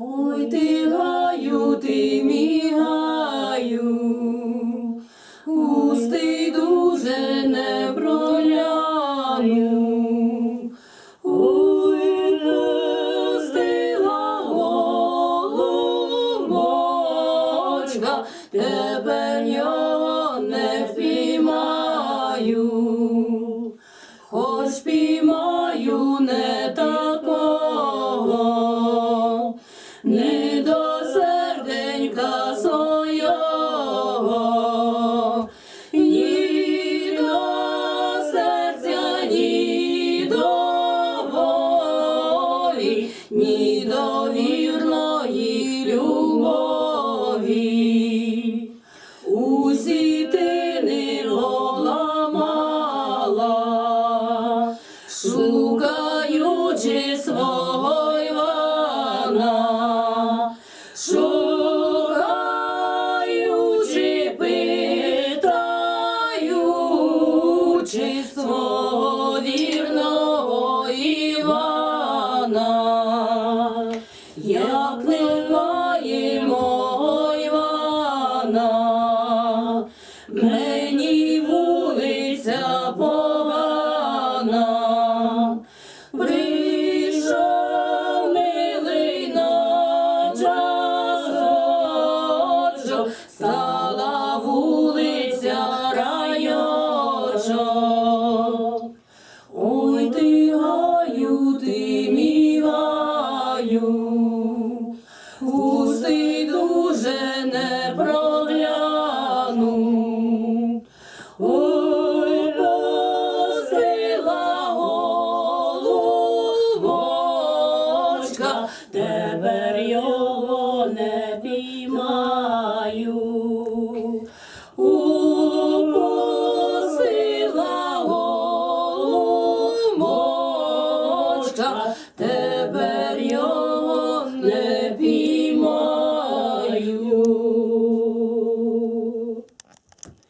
Ой, ти гаю, ти мій гаю, густий дуже не проляну. Ой, пустила голубочка, тебе я не впіймаю. До серденька свого, ні до серця, ні до волі, ні до вірної як немає мого мені вулиця погана, прийшов на часочок, стала вулиця. Густий дуже не прогляну. Ой, пустила голубочка, тепер його не піймаю. Упустила